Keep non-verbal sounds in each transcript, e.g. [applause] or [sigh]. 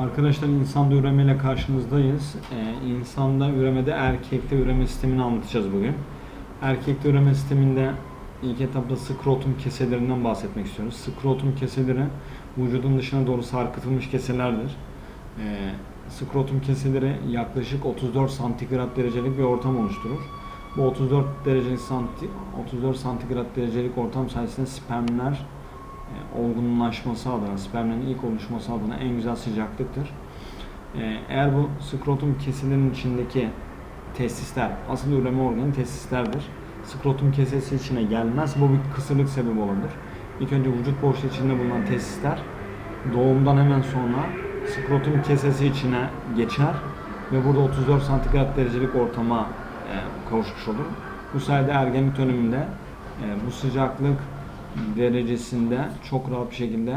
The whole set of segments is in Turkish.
Arkadaşlar insanda üreme ile karşınızdayız. Ee, insanda üremede erkekte üreme sistemini anlatacağız bugün. Erkekte üreme sisteminde ilk etapta skrotum keselerinden bahsetmek istiyoruz. Skrotum keseleri vücudun dışına doğru sarkıtılmış keselerdir. Ee, skrotum keseleri yaklaşık 34 santigrat derecelik bir ortam oluşturur. Bu 34 derecelik santi, 34 santigrat derecelik ortam sayesinde spermler olgunlaşması adına, spermlerin ilk oluşması adına en güzel sıcaklıktır. E, Eğer bu skrotum keselerinin içindeki testisler, asıl üreme organı testislerdir. Skrotum kesesi içine gelmez, bu bir kısırlık sebebi olabilir. İlk önce vücut boşluğu içinde bulunan testisler doğumdan hemen sonra skrotum kesesi içine geçer ve burada 34 santigrat derecelik ortama e, kavuşmuş olur. Bu sayede ergenlik döneminde e, bu sıcaklık derecesinde çok rahat bir şekilde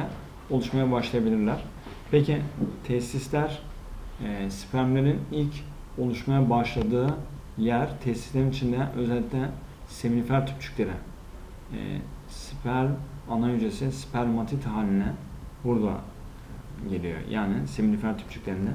oluşmaya başlayabilirler. Peki testisler e, spermlerin ilk oluşmaya başladığı yer testislerin içinde özellikle seminifer tüpçükleri e, sperm ana hücresi spermatit haline burada geliyor. Yani seminifer tüpçüklerinde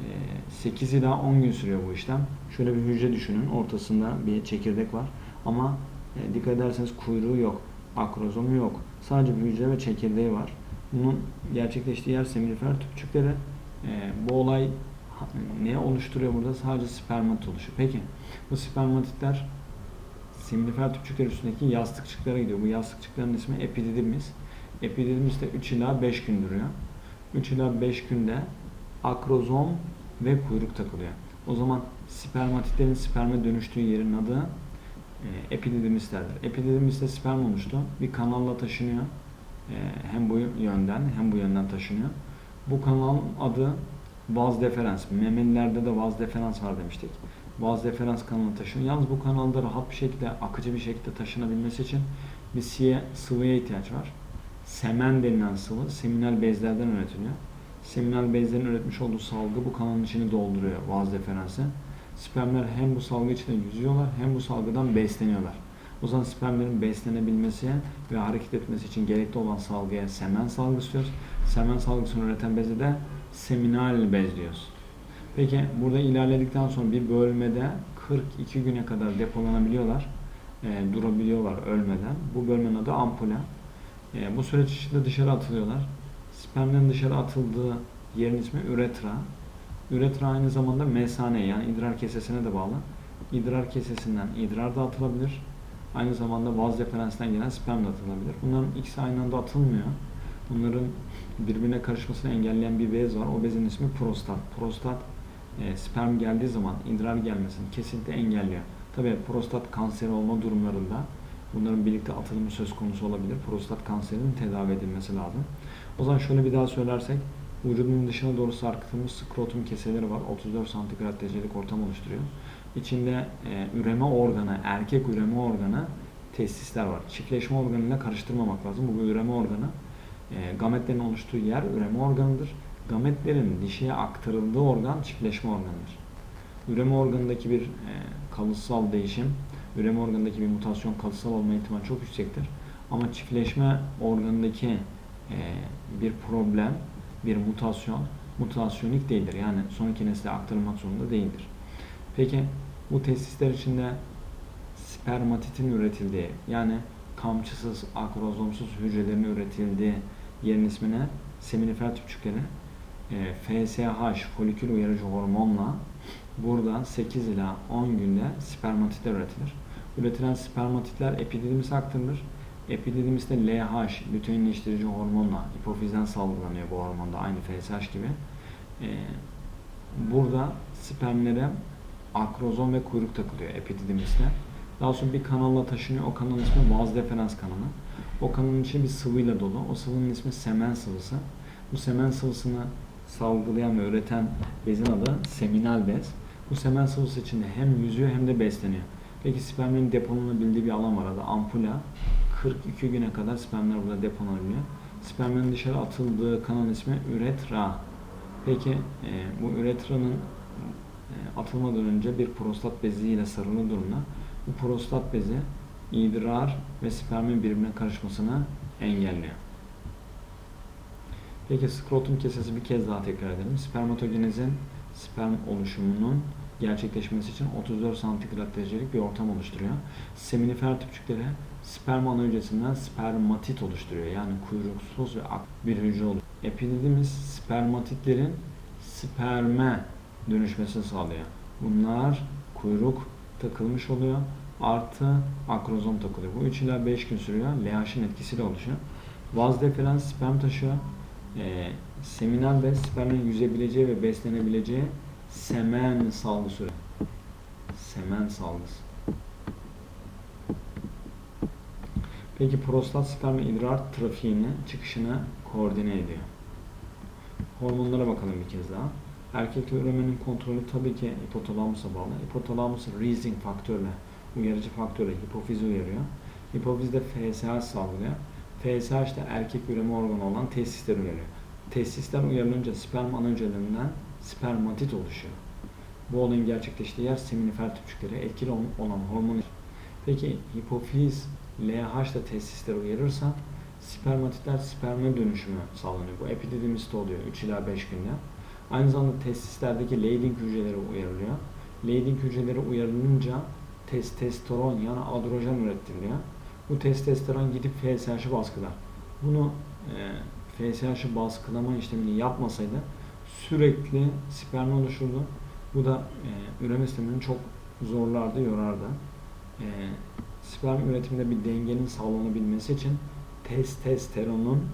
e, 8 ila 10 gün sürüyor bu işlem. Şöyle bir hücre düşünün. Ortasında bir çekirdek var. Ama e, dikkat ederseniz kuyruğu yok akrozomu yok. Sadece bir hücre ve çekirdeği var. Bunun gerçekleştiği yer seminifer tüpçükleri. Ee, bu olay ne oluşturuyor burada? Sadece spermat oluşuyor. Peki bu spermatitler seminifer tüpçükler üstündeki yastıkçıklara gidiyor. Bu yastıkçıkların ismi epididimis. Epididimis de 3 ila 5 gün duruyor. 3 ila 5 günde akrozom ve kuyruk takılıyor. O zaman spermatitlerin sperme dönüştüğü yerin adı e, epididimislerdir. Epididimiste sperm oluştu. Bir kanalla taşınıyor. E, hem bu yönden hem bu yönden taşınıyor. Bu kanalın adı vaz deferans. Memelilerde de vaz deferans var demiştik. Vaz deferans kanalı taşınıyor. Yalnız bu kanalda rahat bir şekilde, akıcı bir şekilde taşınabilmesi için bir siye, sıvıya ihtiyaç var. Semen denilen sıvı seminal bezlerden üretiliyor. Seminal bezlerin üretmiş olduğu salgı bu kanalın içini dolduruyor vaz deferansı. Spermler hem bu salgı içinde yüzüyorlar hem bu salgıdan besleniyorlar. O zaman spermlerin beslenebilmesi ve hareket etmesi için gerekli olan salgıya semen salgısı diyoruz. Semen salgısını üreten beze de seminal bez diyoruz. Peki burada ilerledikten sonra bir bölmede 42 güne kadar depolanabiliyorlar. e, durabiliyorlar ölmeden. Bu bölmenin adı ampule. E, bu süreç içinde dışarı atılıyorlar. Spermlerin dışarı atıldığı yerin ismi üretra. Üretra aynı zamanda mesane yani idrar kesesine de bağlı. İdrar kesesinden idrar da atılabilir. Aynı zamanda vaz deferansinden gelen sperm de atılabilir. Bunların ikisi aynı anda atılmıyor. Bunların birbirine karışmasını engelleyen bir bez var. O bezin ismi prostat. Prostat e, sperm geldiği zaman idrar gelmesini kesinlikle engelliyor. Tabii prostat kanseri olma durumlarında bunların birlikte atılımı söz konusu olabilir. Prostat kanserinin tedavi edilmesi lazım. O zaman şöyle bir daha söylersek Vücudun dışına doğru sarkıtılmış skrotum keseleri var. 34 santigrat derecelik ortam oluşturuyor. İçinde e, üreme organı, erkek üreme organı testisler var. Çiftleşme organıyla karıştırmamak lazım. Bu üreme organı. E, gametlerin oluştuğu yer üreme organıdır. Gametlerin dişiye aktarıldığı organ çiftleşme organıdır. Üreme organındaki bir e, kalıtsal değişim, üreme organındaki bir mutasyon kalıtsal olma ihtimali çok yüksektir. Ama çiftleşme organındaki e, bir problem bir mutasyon mutasyonik değildir. Yani sonraki nesle aktarılmak zorunda değildir. Peki bu testisler içinde spermatitin üretildiği yani kamçısız, akrozomsuz hücrelerin üretildiği yerin ismine seminifer tüpçükleri e, FSH folikül uyarıcı hormonla burada 8 ila 10 günde spermatitler üretilir. Üretilen spermatitler epididimise aktarılır. Epididimiste LH, lüteinleştirici hormonla hipofizden salgılanıyor bu hormonda aynı FSH gibi. Ee, burada spermlere akrozom ve kuyruk takılıyor epididimiste. Daha sonra bir kanalla taşınıyor. O kanalın ismi vaz deferans kanalı. O kanalın içi bir sıvıyla dolu. O sıvının ismi semen sıvısı. Bu semen sıvısını salgılayan ve üreten bezin adı seminal bez. Bu semen sıvısı içinde hem yüzüyor hem de besleniyor. Peki spermlerin depolanabildiği bir alan var adı ampula. 42 güne kadar spermler burada depolanabiliyor. Spermlerin dışarı atıldığı kanal ismi üretra. Peki e, bu üretranın e, atılmadan önce bir prostat beziyle sarılı durumda. Bu prostat bezi idrar ve spermin birbirine karışmasını engelliyor. Peki skrotum kesesi bir kez daha tekrar edelim. Spermatogenezin sperm oluşumunun gerçekleşmesi için 34 santigrat derecelik bir ortam oluşturuyor. Seminifer tüpçükleri sperm ana hücresinden spermatit oluşturuyor. Yani kuyruksuz ve ak bir hücre oluyor. Epididimiz spermatitlerin sperme dönüşmesini sağlıyor. Bunlar kuyruk takılmış oluyor. Artı akrozom takılıyor. Bu 3 ila 5 gün sürüyor. LH'ın etkisiyle oluşuyor. Vaz deferans sperm taşıyor. Ee, seminal bez spermin yüzebileceği ve beslenebileceği semen salgısı. Semen salgısı. Peki prostat sperm idrar trafiğini, çıkışını koordine ediyor. Hormonlara bakalım bir kez daha. Erkekte üremenin kontrolü tabii ki hipotalamusa bağlı. Hipotalamus raising faktörle, uyarıcı faktörle hipofizi uyarıyor. Hipofiz de FSH salgılıyor. FSH de erkek üreme organı olan testisler uyarıyor. Testisler uyarılınca sperm ana hücrelerinden spermatit oluşuyor. Bu olayın gerçekleştiği yer seminifer tüpçükleri etkili olan hormon. Peki hipofiz LH da testisleri uyarırsa spermatitler sperme dönüşümü sağlanıyor. Bu epididimiste oluyor 3 ila 5 günde. Aynı zamanda testislerdeki Leydig hücreleri uyarılıyor. Leydig hücreleri uyarılınca testosteron yani androjen üretiliyor. Bu testosteron gidip FSH'ı baskılar. Bunu e, FSH'ı baskılama işlemini yapmasaydı sürekli sperm oluşurdu. Bu da e, üreme sistemini çok zorlardı, yorardı. E, sperm üretiminde bir dengenin sağlanabilmesi için testosteronun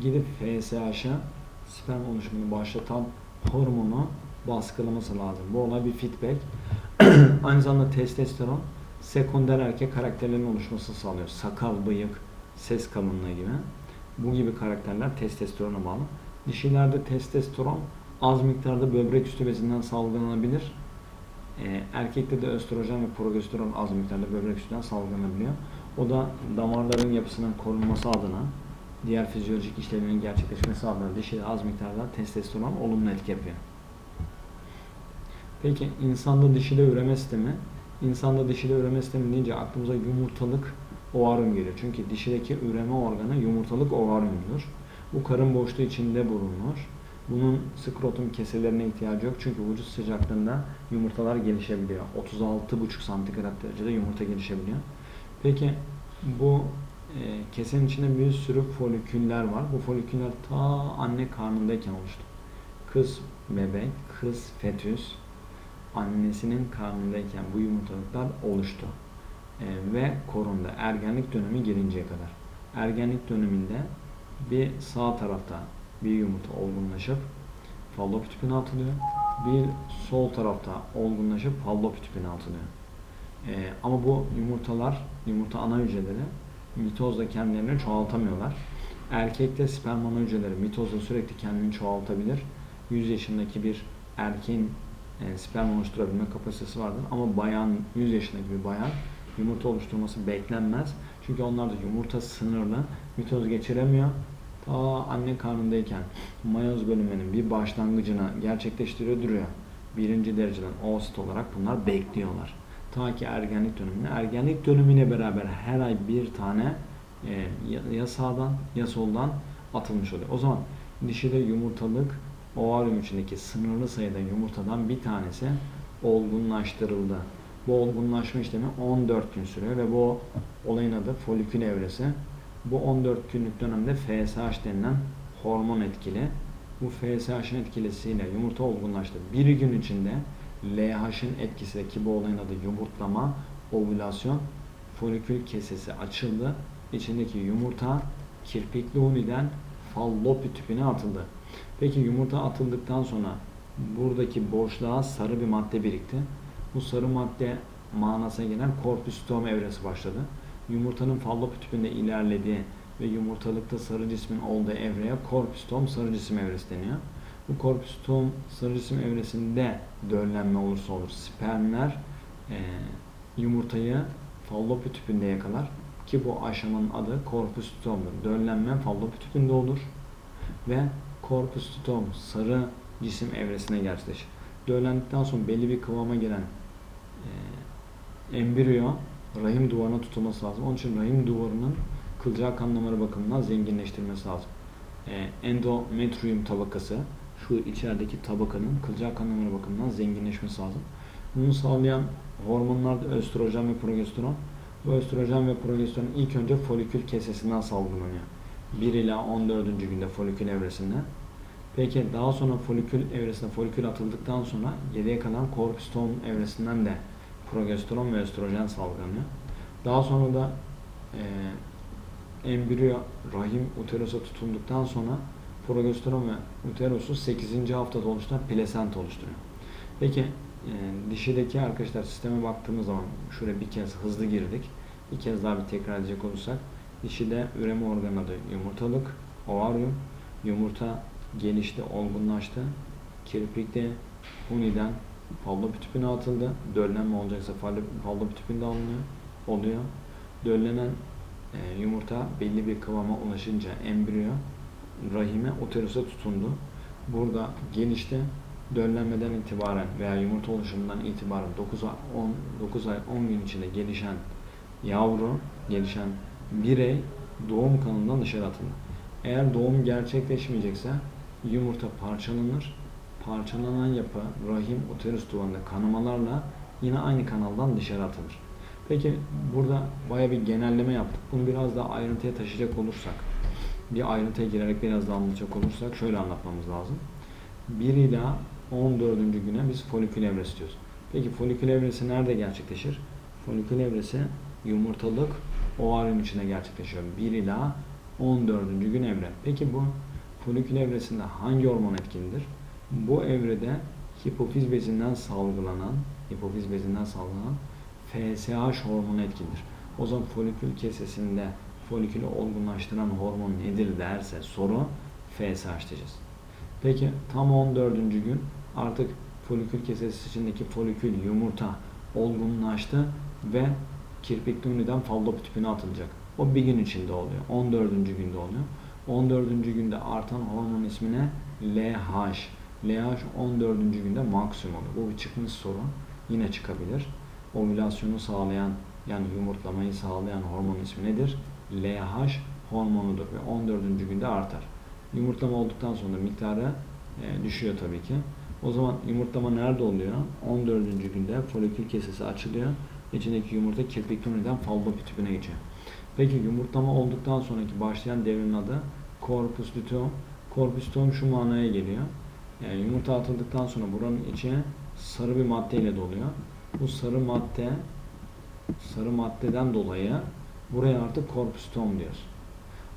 gidip FSH'a sperm oluşumunu başlatan hormonu baskılaması lazım. Bu olay bir feedback. [clears throat] Aynı zamanda testosteron sekonder erkek karakterlerin oluşmasını sağlıyor. Sakal, bıyık, ses kalınlığı gibi. Bu gibi karakterler testosterona bağlı. Dişilerde testosteron az miktarda böbrek üstü bezinden salgılanabilir. Ee, erkekte de östrojen ve progesteron az miktarda böbrek üstünden salgılanabiliyor. O da damarların yapısının korunması adına diğer fizyolojik işlemlerin gerçekleşmesi adına dişide az miktarda testosteron olumlu etki yapıyor. Peki insanda dişide üreme sistemi, insanda dişide üreme sistemi deyince aklımıza yumurtalık ovaryum geliyor. Çünkü dişideki üreme organı yumurtalık ovaryumdur. Bu karın boşluğu içinde bulunur. Bunun skrotum keselerine ihtiyacı yok çünkü vücut sıcaklığında yumurtalar gelişebiliyor. 36,5 santigrat derecede yumurta gelişebiliyor. Peki bu e, kesenin içinde bir sürü foliküller var. Bu foliküller ta anne karnındayken oluştu. Kız bebek, kız fetüs annesinin karnındayken bu yumurtalıklar oluştu. E, ve korundu. Ergenlik dönemi gelinceye kadar. Ergenlik döneminde bir sağ tarafta bir yumurta olgunlaşıp fallop tüpüne atılıyor. Bir sol tarafta olgunlaşıp fallop tüpüne atılıyor. Ee, ama bu yumurtalar, yumurta ana hücreleri mitozda kendilerini çoğaltamıyorlar. Erkekte sperm ana hücreleri mitozda sürekli kendini çoğaltabilir. 100 yaşındaki bir erkeğin e, sperm oluşturabilme kapasitesi vardır. Ama bayan, 100 yaşındaki bir bayan yumurta oluşturması beklenmez. Çünkü onlarda yumurta sınırlı, mitoz geçiremiyor. Ta anne karnındayken mayoz bölümünün bir başlangıcını gerçekleştiriyor duruyor. Birinci dereceden oosit olarak bunlar bekliyorlar. Ta ki ergenlik dönemine. Ergenlik dönemine beraber her ay bir tane e, ya sağdan ya soldan atılmış oluyor. O zaman dişide yumurtalık ovaryum içindeki sınırlı sayıda yumurtadan bir tanesi olgunlaştırıldı. Bu olgunlaşma işlemi 14 gün sürüyor ve bu olayın adı folikül evresi. Bu 14 günlük dönemde FSH denilen hormon etkili. Bu FSH'ın etkilisiyle yumurta olgunlaştı. Bir gün içinde LH'ın etkisi ki bu olayın adı yumurtlama, ovülasyon, folikül kesesi açıldı. İçindeki yumurta kirpikli uniden fallopi tüpüne atıldı. Peki yumurta atıldıktan sonra buradaki boşluğa sarı bir madde birikti. Bu sarı madde manasına gelen korpüstom evresi başladı. Yumurtanın fallopi tüpünde ilerlediği ve yumurtalıkta sarı cismin olduğu evreye korpüstom sarı cisim evresi deniyor. Bu korpüstom sarı cisim evresinde döllenme olursa olur. Spermler e, yumurtayı fallopi tüpünde yakalar ki bu aşamanın adı korpüstomdur. Döllenme fallopi tüpünde olur ve korpüstom sarı cisim evresine gerçekleşir. Döllendikten sonra belli bir kıvama gelen e, embriyo rahim duvarına tutulması lazım. Onun için rahim duvarının kılcal kan damarı bakımından zenginleştirmesi lazım. e, endometrium tabakası şu içerideki tabakanın kılcal kan damarı bakımından zenginleşmesi lazım. Bunu sağlayan hormonlar da östrojen ve progesteron. Bu östrojen ve progesteron ilk önce folikül kesesinden salgılanıyor. 1 ila 14. günde folikül evresinde. Peki daha sonra folikül evresinde folikül atıldıktan sonra geriye kalan korpustom evresinden de progesteron ve östrojen salgılanıyor. Daha sonra da e, embriyo rahim uterusa tutunduktan sonra progesteron ve uterusu 8. haftada oluşturan plasenta oluşturuyor. Peki e, dişideki arkadaşlar sisteme baktığımız zaman şöyle bir kez hızlı girdik. Bir kez daha bir tekrar edecek olursak dişide üreme organı adı yumurtalık, ovaryum, yumurta gelişti, olgunlaştı. Kirpikte huniden fallopi tüpüne atıldı. Döllenme olacaksa fallopi tüpünde alınıyor, oluyor. Döllenen e, yumurta belli bir kıvama ulaşınca embriyo rahime uterusa tutundu. Burada gelişti. Döllenmeden itibaren veya yumurta oluşumundan itibaren 9 ay 10, 9 ay 10 gün içinde gelişen yavru, gelişen birey doğum kanalından dışarı atılır. Eğer doğum gerçekleşmeyecekse yumurta parçalanır. Parçalanan yapı rahim uterus duvarında kanamalarla yine aynı kanaldan dışarı atılır. Peki burada baya bir genelleme yaptık. Bunu biraz daha ayrıntıya taşıyacak olursak, bir ayrıntıya girerek biraz daha anlatacak olursak şöyle anlatmamız lazım. 1 ila 14. güne biz folikül evresi diyoruz. Peki folikül evresi nerede gerçekleşir? Folikül evresi yumurtalık ovaryum içinde gerçekleşiyor. 1 ila 14. gün evre. Peki bu folikül evresinde hangi hormon etkindir? Bu evrede hipofiz bezinden salgılanan, hipofiz bezinden salgılanan FSH hormonu etkindir. O zaman folikül kesesinde folikülü olgunlaştıran hormon nedir derse soru FSH diyeceğiz. Peki tam 14. gün artık folikül kesesi içindeki folikül yumurta olgunlaştı ve kirpikli üniden fallopi tüpüne atılacak. O bir gün içinde oluyor. 14. günde oluyor. 14. günde artan hormon ismine LH. LH 14. günde maksimum oluyor. Bu bir çıkmış soru. Yine çıkabilir. Ovülasyonu sağlayan yani yumurtlamayı sağlayan hormon ismi nedir? LH hormonudur ve 14. günde artar. Yumurtlama olduktan sonra miktarı e, düşüyor tabii ki. O zaman yumurtlama nerede oluyor? 14. günde folikül kesesi açılıyor. İçindeki yumurta kirpikli üniden fallopi tüpüne geçiyor. Peki yumurtlama olduktan sonraki başlayan devrin adı corpus luteum. Corpus luteum şu manaya geliyor. Yani yumurta atıldıktan sonra buranın içi sarı bir maddeyle doluyor. Bu sarı madde sarı maddeden dolayı buraya artık corpus luteum diyoruz.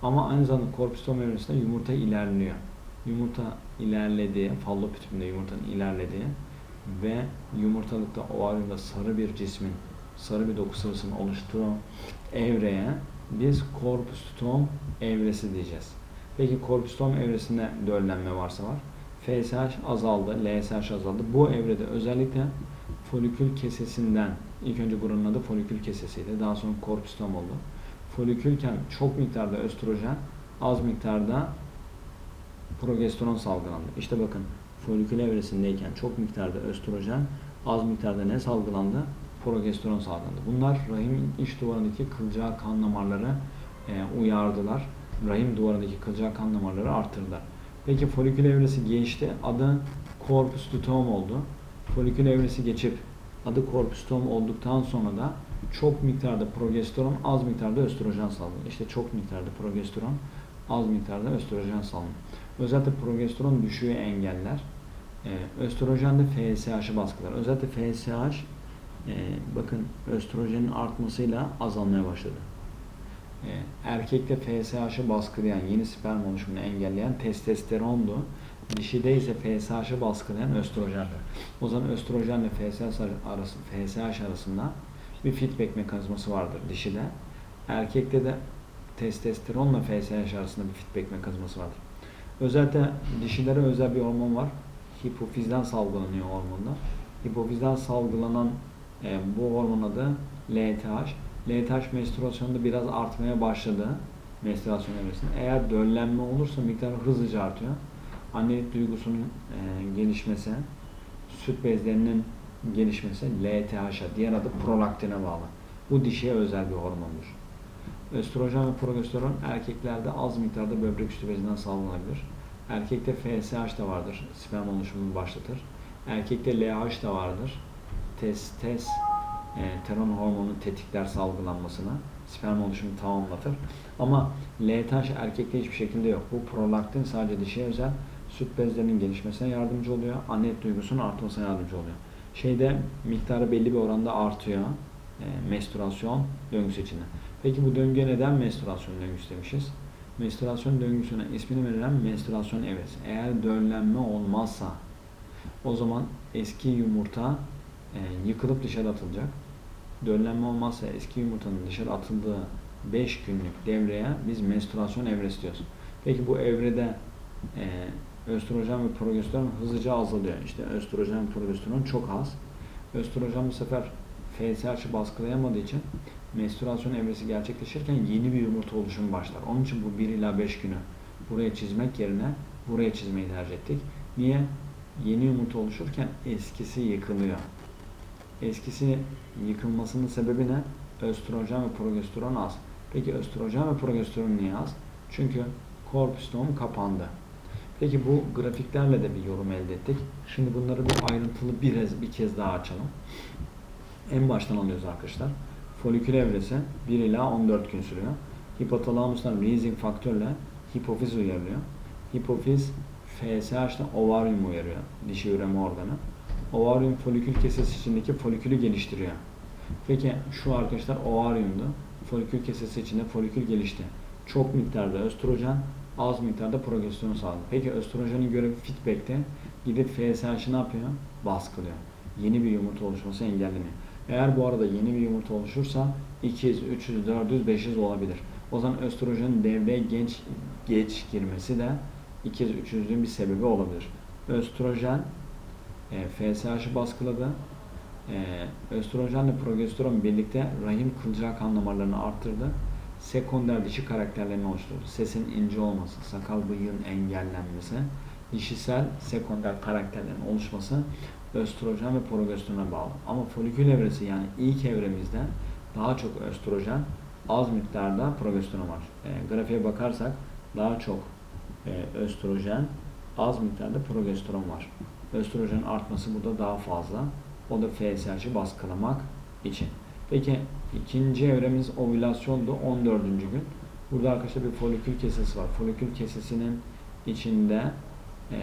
Ama aynı zamanda corpus luteum evresinde yumurta ilerliyor. Yumurta ilerlediği, fallopi tüpünde yumurtanın ilerlediği ve yumurtalıkta ovaryumda sarı bir cismin, sarı bir doku sıvısının oluştuğu evreye biz corpus luteum evresi diyeceğiz. Peki corpus luteum evresinde döllenme varsa var. FSH azaldı, LSH azaldı. Bu evrede özellikle folikül kesesinden, ilk önce buranın adı folikül kesesiydi. Daha sonra corpus luteum oldu. Folikülken çok miktarda östrojen, az miktarda progesteron salgılandı. İşte bakın folikül evresindeyken çok miktarda östrojen, az miktarda ne salgılandı? Progesteron salgılandı. Bunlar rahimin iç duvarındaki kılcal kan damarları e, uyardılar. Rahim duvarındaki kılcal kan damarları arttırdılar. Peki folikül evresi geçti. Adı corpus luteum oldu. Folikül evresi geçip adı corpus luteum olduktan sonra da çok miktarda progesteron, az miktarda östrojen salgılanıyor. İşte çok miktarda progesteron, az miktarda östrojen salgılanıyor. Özellikle progesteron düşüğü engeller. Ee, östrojen de FSH'ı baskılar. Özellikle FSH e, bakın östrojenin artmasıyla azalmaya başladı. Ee, erkekte FSH'ı baskılayan, yeni sperm oluşumunu engelleyen testosterondu. Dişide ise FSH'ı baskılayan östrojendi. O zaman östrojenle FSH arası, FSH arasında bir feedback mekanizması vardır dişide. Erkekte de testosteronla FSH arasında bir feedback mekanizması vardır. Özellikle dişilere özel bir hormon var. Hipofizden salgılanıyor hormonda. Hipofizden salgılanan e, bu hormon adı LTH. LTH menstruasyonda biraz artmaya başladı menstruasyon evresinde. Eğer döllenme olursa miktarı hızlıca artıyor. Annelik duygusunun e, gelişmesi, süt bezlerinin gelişmesi LTH'a, diğer adı prolaktine bağlı. Bu dişiye özel bir hormondur. Östrojen ve progesteron erkeklerde az miktarda böbrek üstü bezinden salgılanabilir. Erkekte FSH da vardır. Sperm oluşumunu başlatır. Erkekte LH da vardır. Testes e, teron hormonu tetikler salgılanmasına. Sperm oluşumu tamamlatır. Ama LH erkekte hiçbir şekilde yok. Bu prolaktin sadece dişiye özel. Süt bezlerinin gelişmesine yardımcı oluyor. Anne et duygusunun artmasına yardımcı oluyor. Şeyde miktarı belli bir oranda artıyor. E, menstruasyon döngüsü içinde. Peki bu döngüye neden menstruasyon döngüsü demişiz? Menstruasyon döngüsüne ismini verilen menstruasyon evresi. Eğer döllenme olmazsa o zaman eski yumurta e, yıkılıp dışarı atılacak. Döllenme olmazsa eski yumurtanın dışarı atıldığı 5 günlük devreye biz menstruasyon evresi diyoruz. Peki bu evrede e, östrojen ve progesteron hızlıca azalıyor. İşte östrojen ve progesteron çok az. Östrojen bu sefer FSH'ı baskılayamadığı için menstruasyon evresi gerçekleşirken yeni bir yumurta oluşumu başlar. Onun için bu 1 ila 5 günü buraya çizmek yerine buraya çizmeyi tercih ettik. Niye? Yeni yumurta oluşurken eskisi yıkılıyor. Eskisi yıkılmasının sebebi ne? Östrojen ve progesteron az. Peki östrojen ve progesteron niye az? Çünkü korpüstom kapandı. Peki bu grafiklerle de bir yorum elde ettik. Şimdi bunları bir ayrıntılı bir, bir kez daha açalım. En baştan alıyoruz arkadaşlar. Folikül evresi 1 ila 14 gün sürüyor. Hipotalamustan releasing faktörle hipofiz uyarılıyor. Hipofiz FSH ile ovaryum uyarıyor. Dişi üreme organı. Ovaryum folikül kesesi içindeki folikülü geliştiriyor. Peki şu arkadaşlar ovaryumdu. Folikül kesesi içinde folikül gelişti. Çok miktarda östrojen, az miktarda progesteron sağladı. Peki östrojenin görevi feedback'te gidip FSH'ı ne yapıyor? Baskılıyor. Yeni bir yumurta oluşması engelleniyor. Eğer bu arada yeni bir yumurta oluşursa 200, 300, 400, 500 olabilir. O zaman östrojenin devreye genç geç girmesi de 200, 300'lüğün bir sebebi olabilir. Östrojen e, FSH'ı baskıladı. E, östrojenle progesteron birlikte rahim kılcal kan damarlarını arttırdı. Sekonder dişi karakterlerini oluşturdu. Sesin ince olması, sakal bıyığın engellenmesi, dişisel sekonder karakterlerin oluşması östrojen ve progesterona bağlı. Ama folikül evresi yani ilk evremizde daha çok östrojen, az miktarda progesteron var. E, grafiğe bakarsak daha çok e, östrojen, az miktarda progesteron var. Östrojen artması burada daha fazla. O da FSH'ı baskılamak için. Peki ikinci evremiz ovülasyondu 14. gün. Burada arkadaşlar bir folikül kesesi var. Folikül kesesinin içinde e,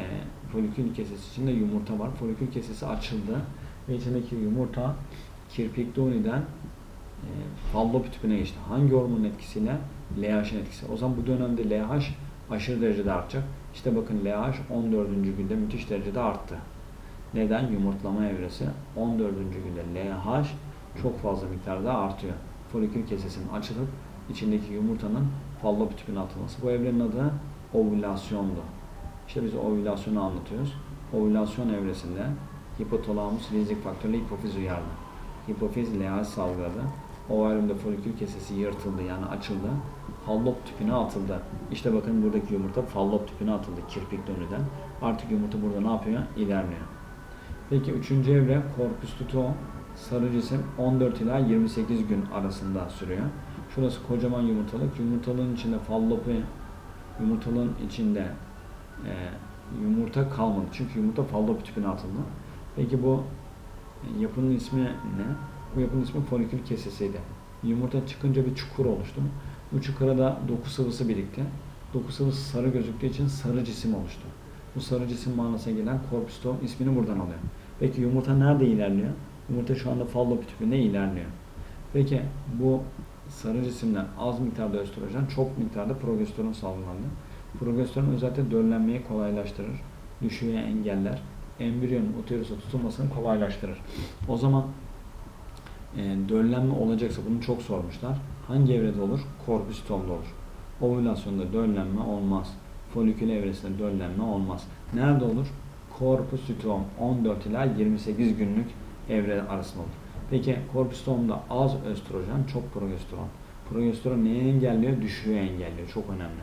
folikül kesesi içinde yumurta var. Folikül kesesi açıldı ve içindeki yumurta kirpikli uniden e, fallop tüpüne geçti. Hangi hormonun etkisiyle? LH'in etkisi. O zaman bu dönemde LH aşırı derecede artacak. İşte bakın LH 14. günde müthiş derecede arttı. Neden? Yumurtlama evresi 14. günde LH çok fazla miktarda artıyor. Folikül kesesinin açılıp içindeki yumurtanın fallop atılması. Bu evrenin adı ovülasyondu. İşte biz ovülasyonu anlatıyoruz. Ovülasyon evresinde hipotalamus rizik faktörlü hipofiz uyardı. Hipofiz LH salgıladı. Ovaryumda folikül kesesi yırtıldı yani açıldı. Fallop tüpüne atıldı. İşte bakın buradaki yumurta fallop tüpüne atıldı kirpik dönüden. Artık yumurta burada ne yapıyor? İlerliyor. Peki üçüncü evre korpus luteum sarı cisim 14 ila 28 gün arasında sürüyor. Şurası kocaman yumurtalık. Yumurtalığın içinde fallopu yumurtalığın içinde e, yumurta kalmadı. Çünkü yumurta fallop tüpüne atıldı. Peki bu e, yapının ismi ne? Bu yapının ismi folikül kesesiydi. Yumurta çıkınca bir çukur oluştu. Bu çukura da doku sıvısı birikti. Doku sıvısı sarı gözüktüğü için sarı cisim oluştu. Bu sarı cisim manasına gelen korpustom ismini buradan alıyor. Peki yumurta nerede ilerliyor? Yumurta şu anda fallop tüpünde ilerliyor. Peki bu sarı cisimden az miktarda östrojen, çok miktarda progesteron salgılandı. Progesteron özellikle döllenmeyi kolaylaştırır, düşüğü engeller, embriyonun uterusa tutulmasını kolaylaştırır. O zaman e, döllenme olacaksa bunu çok sormuşlar. Hangi evrede olur? Korpüstomda olur. Ovülasyonda döllenme olmaz. Folikül evresinde döllenme olmaz. Nerede olur? Korpus luteum 14 ila 28 günlük evre arasında olur. Peki korpus luteumda az östrojen, çok progesteron. Progesteron neyi engelliyor? Düşüğü engelliyor. Çok önemli.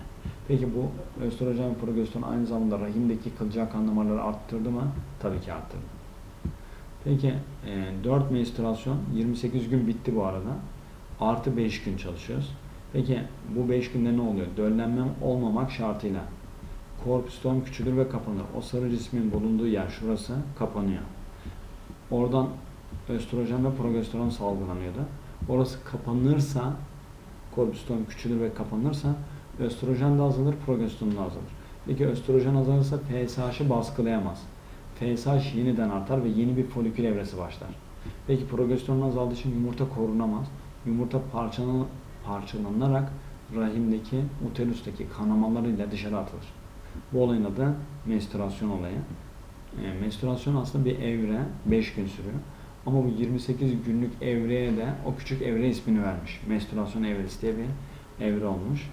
Peki bu östrojen ve progesteron aynı zamanda rahimdeki kılcal kan damarları arttırdı mı? Tabii ki arttırdı. Peki e, 4 menstruasyon 28 gün bitti bu arada. Artı 5 gün çalışıyoruz. Peki bu 5 günde ne oluyor? Döllenme olmamak şartıyla korpüstom küçülür ve kapanır. O sarı cismin bulunduğu yer şurası kapanıyor. Oradan östrojen ve progesteron salgılanıyordu. Orası kapanırsa korpüstom küçülür ve kapanırsa östrojen de azalır, progesteron da azalır. Peki östrojen azalırsa FSH'ı baskılayamaz. FSH yeniden artar ve yeni bir folikül evresi başlar. Peki progesteron azaldığı için yumurta korunamaz. Yumurta parçalan, parçalanarak rahimdeki, uterustaki kanamalarıyla dışarı atılır. Bu olayın adı menstruasyon olayı. E, menstruasyon aslında bir evre, 5 gün sürüyor. Ama bu 28 günlük evreye de o küçük evre ismini vermiş. Menstruasyon evresi diye bir evre olmuş.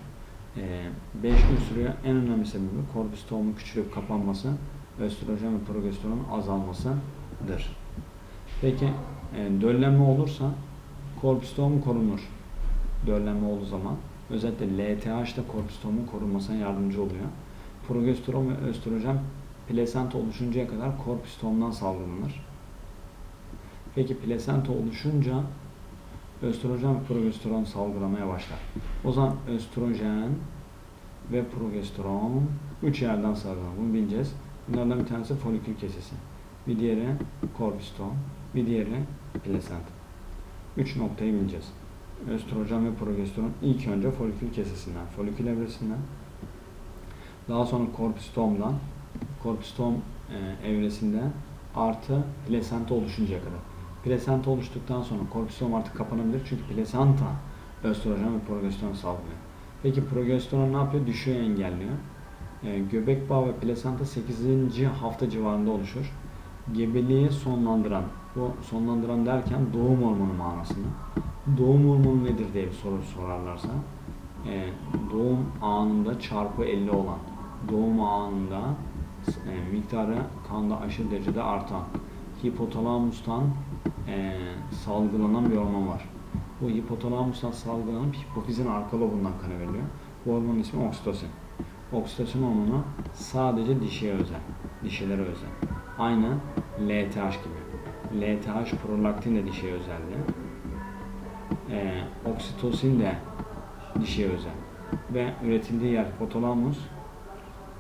5 gün sürüyor. En önemli sebebi korpus tohumun küçülüp kapanması, östrojen ve progesteronun azalmasıdır. Peki e, döllenme olursa korpus tohumu korunur. Döllenme olduğu zaman özellikle LTH da korpus tohumun korunmasına yardımcı oluyor. Progesteron ve östrojen plasenta oluşuncaya kadar korpus tohumundan salgılanır. Peki plasenta oluşunca östrojen ve progesteron salgılamaya başlar. O zaman östrojen ve progesteron üç yerden salgılanır. Bunu bileceğiz. Bunlardan bir tanesi folikül kesesi. Bir diğeri korpustom, bir diğeri plasenta. Üç noktayı bileceğiz. Östrojen ve progesteron ilk önce folikül kesesinden, folikül evresinden, daha sonra korpustomdan, korpustom e, evresinde artı plasenta oluşuncaya kadar. Plasenta oluştuktan sonra korpustom artık kapanabilir çünkü plasenta östrojen ve progesteron salgılıyor. Peki progesteron ne yapıyor? Düşüyor engelliyor. E, göbek bağı ve plasenta 8. hafta civarında oluşur. Gebeliği sonlandıran, bu sonlandıran derken doğum hormonu manasında. Doğum hormonu nedir diye bir soru sorarlarsa, e, doğum anında çarpı 50 olan, doğum anında e, miktarı kanda aşırı derecede artan, hipotalamustan e, salgılanan bir hormon var. Bu hipotalamustan salgılanıp hipofizin arka lobundan kana veriliyor. Bu hormonun ismi oksitosin. Oksitosin hormonu sadece dişiye özel, dişilere özel. Aynı LTH gibi. LTH prolaktin de dişiye özeldi. E, oksitosin de dişiye özel. Ve üretildiği yer hipotalamus,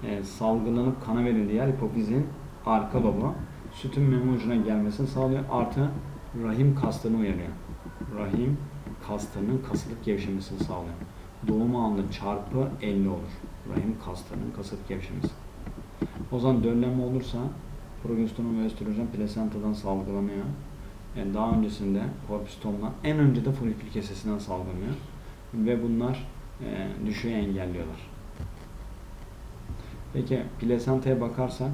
e, salgılanıp kana verildiği yer hipofizin arka lobu. Sütün meme ucuna gelmesini sağlıyor. Artı rahim kaslarını uyarıyor. Rahim kaslarının kasılıp gevşemesini sağlıyor. Doğum anında çarpı 50 olur. Rahim kaslarının kasılıp gevşemesi. O zaman döllenme olursa progesteron ve östrojen plasentadan salgılanıyor. Yani daha öncesinde korpustomdan, en önce de folikül kesesinden salgılanıyor. Ve bunlar e, düşüğü engelliyorlar. Peki plasentaya bakarsak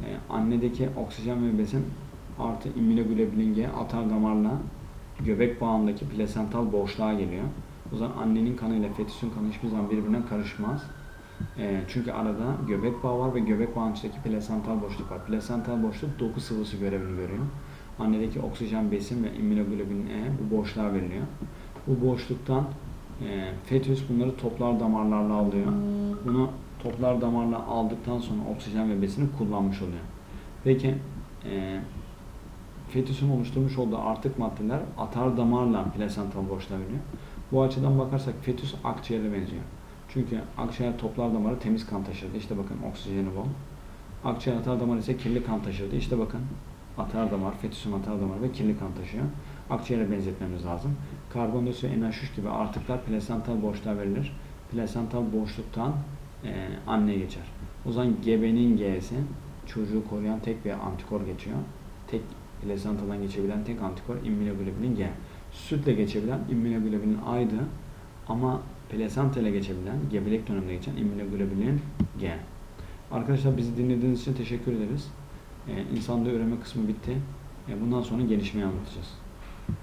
e, annedeki oksijen ve besin artı immunoglobulin G atar damarla göbek bağındaki plasental boşluğa geliyor. O zaman annenin kanı ile fetüsün kanı hiçbir zaman birbirine karışmaz. E, çünkü arada göbek bağı var ve göbek bağının içindeki plasental boşluk var. Plasental boşluk doku sıvısı görevini görüyor. Annedeki oksijen, besin ve immunoglobulin E bu boşluğa veriliyor. Bu boşluktan e, fetüs bunları toplar damarlarla alıyor. Bunu toplar damarla aldıktan sonra oksijen ve besini kullanmış oluyor. Peki e, fetüsün oluşturmuş olduğu artık maddeler atar damarla plasental boşluğa veriyor. Bu açıdan bakarsak fetüs akciğere benziyor. Çünkü akciğer toplar damarı temiz kan taşırdı. İşte bakın oksijeni bol. Akciğer atar damarı ise kirli kan taşırdı. İşte bakın atar damar, fetüsün atar damarı ve kirli kan taşıyor. Akciğere benzetmemiz lazım. Karbondioksit ve NH3 gibi artıklar plasental boşluğa verilir. Plasental boşluktan e, anneye geçer. O zaman gebenin G'si çocuğu koruyan tek bir antikor geçiyor. Tek plasentadan geçebilen tek antikor immunoglobulin G. Sütle geçebilen immunoglobulin A'ydı ama plasenta ile geçebilen, gebelik döneminde geçen immunoglobulin G. Arkadaşlar bizi dinlediğiniz için teşekkür ederiz. Ee, insanda üreme kısmı bitti. Ee, bundan sonra gelişmeyi anlatacağız.